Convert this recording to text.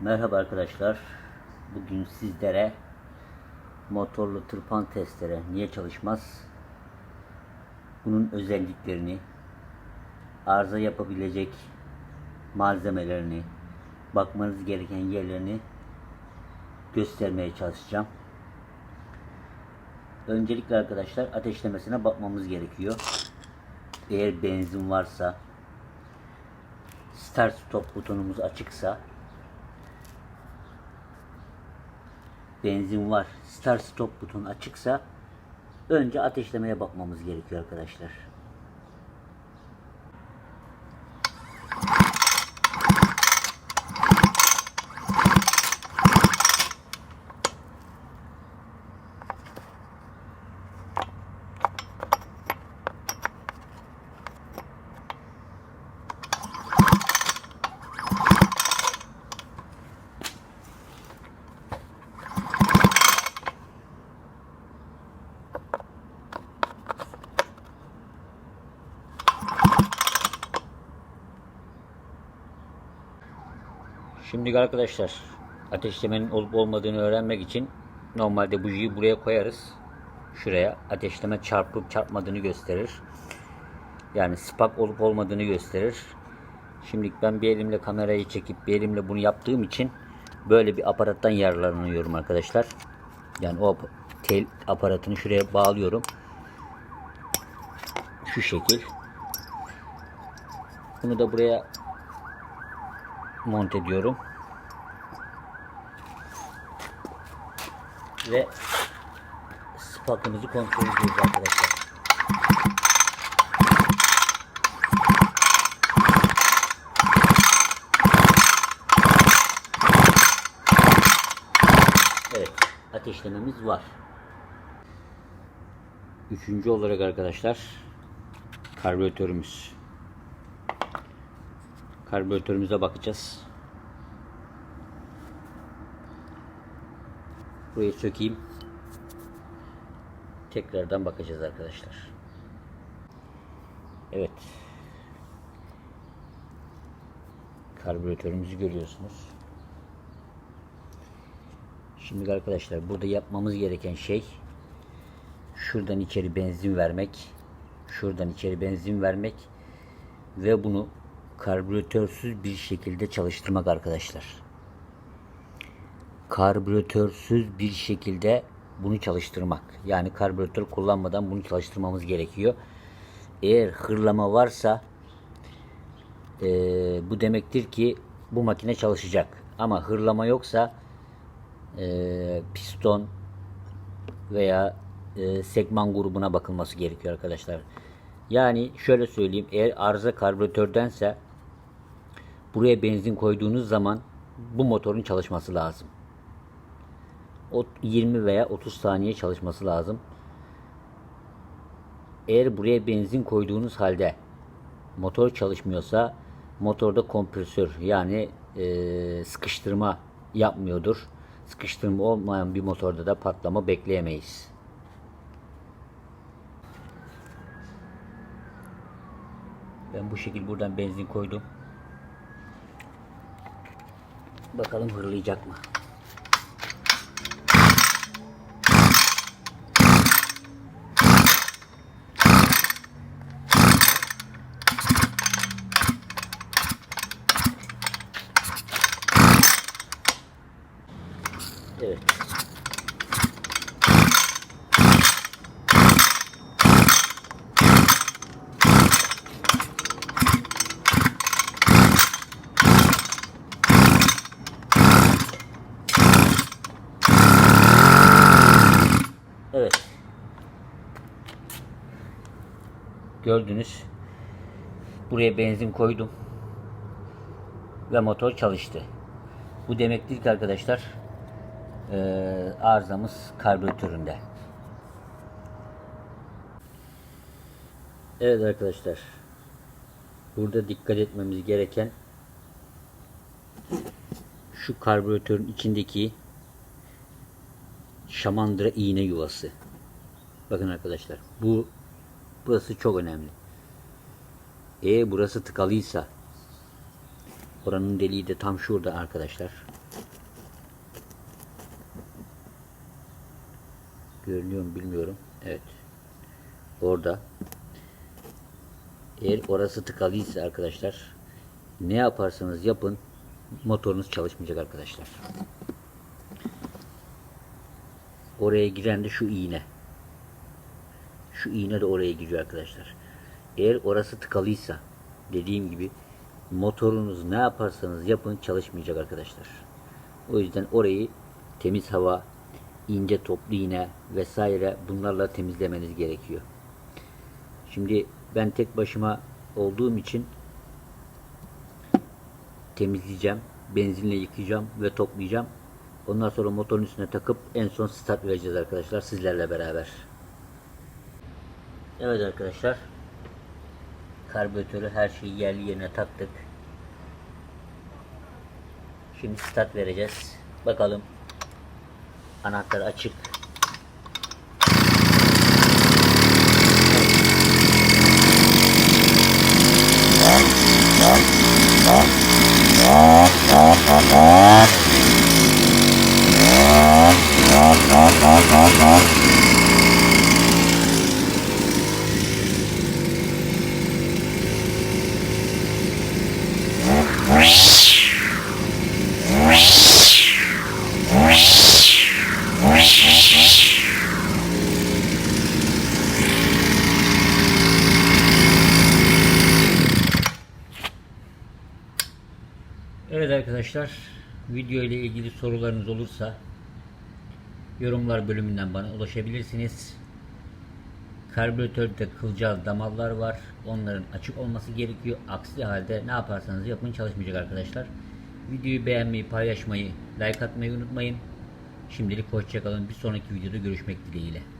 Merhaba arkadaşlar. Bugün sizlere motorlu tırpan testere niye çalışmaz? Bunun özelliklerini, arıza yapabilecek malzemelerini, bakmanız gereken yerlerini göstermeye çalışacağım. Öncelikle arkadaşlar ateşlemesine bakmamız gerekiyor. Eğer benzin varsa, start stop butonumuz açıksa benzin var, start stop butonu açıksa önce ateşlemeye bakmamız gerekiyor arkadaşlar. Şimdi arkadaşlar ateşlemenin olup olmadığını öğrenmek için normalde bujiyi buraya koyarız. Şuraya ateşleme çarpıp çarpmadığını gösterir. Yani spak olup olmadığını gösterir. Şimdi ben bir elimle kamerayı çekip bir elimle bunu yaptığım için böyle bir aparattan yararlanıyorum arkadaşlar. Yani o tel aparatını şuraya bağlıyorum. Şu şekil. Bunu da buraya monte ediyorum. Ve spakımızı kontrol ediyoruz arkadaşlar. Evet, ateşlememiz var. Üçüncü olarak arkadaşlar karbüratörümüz. Karbüratörümüze bakacağız. Burayı sökeyim. Tekrardan bakacağız arkadaşlar. Evet. Karbüratörümüzü görüyorsunuz. Şimdi arkadaşlar burada yapmamız gereken şey şuradan içeri benzin vermek. Şuradan içeri benzin vermek ve bunu karbüratörsüz bir şekilde çalıştırmak arkadaşlar. Karbüratörsüz bir şekilde bunu çalıştırmak. Yani karbüratör kullanmadan bunu çalıştırmamız gerekiyor. Eğer hırlama varsa eee, bu demektir ki bu makine çalışacak. Ama hırlama yoksa eee, piston veya eee, segman grubuna bakılması gerekiyor arkadaşlar. Yani şöyle söyleyeyim eğer arıza karbüratördense buraya benzin koyduğunuz zaman bu motorun çalışması lazım. O 20 veya 30 saniye çalışması lazım. Eğer buraya benzin koyduğunuz halde motor çalışmıyorsa motorda kompresör yani eee, sıkıştırma yapmıyordur. Sıkıştırma olmayan bir motorda da patlama bekleyemeyiz. Ben bu şekil buradan benzin koydum. Bakalım hırlayacak mı? Evet. Evet. Gördünüz. Buraya benzin koydum. Ve motor çalıştı. Bu demektir ki arkadaşlar eee, arızamız karbüratöründe. Evet arkadaşlar. Burada dikkat etmemiz gereken şu karbüratörün içindeki şamandıra iğne yuvası. Bakın arkadaşlar bu Burası çok önemli. E burası tıkalıysa oranın deliği de tam şurada arkadaşlar. Görünüyor mu bilmiyorum. Evet. Orada. Eğer orası tıkalıysa arkadaşlar ne yaparsanız yapın motorunuz çalışmayacak arkadaşlar. Oraya giren de şu iğne. Şu iğne de oraya giriyor arkadaşlar. Eğer orası tıkalıysa dediğim gibi motorunuz ne yaparsanız yapın çalışmayacak arkadaşlar. O yüzden orayı temiz hava, ince toplu iğne vesaire bunlarla temizlemeniz gerekiyor. Şimdi ben tek başıma olduğum için temizleyeceğim, benzinle yıkayacağım ve toplayacağım. Ondan sonra motorun üstüne takıp en son start vereceğiz arkadaşlar sizlerle beraber. Evet arkadaşlar. Karbüratörü her şeyi yerli yerine taktık. Şimdi start vereceğiz. Bakalım. Anahtar açık. Arkadaşlar, video ile ilgili sorularınız olursa yorumlar bölümünden bana ulaşabilirsiniz. Karbüratörde kılcal damarlar var. Onların açık olması gerekiyor. Aksi halde ne yaparsanız yapın çalışmayacak arkadaşlar. Videoyu beğenmeyi, paylaşmayı, like atmayı unutmayın. Şimdilik hoşçakalın. Bir sonraki videoda görüşmek dileğiyle.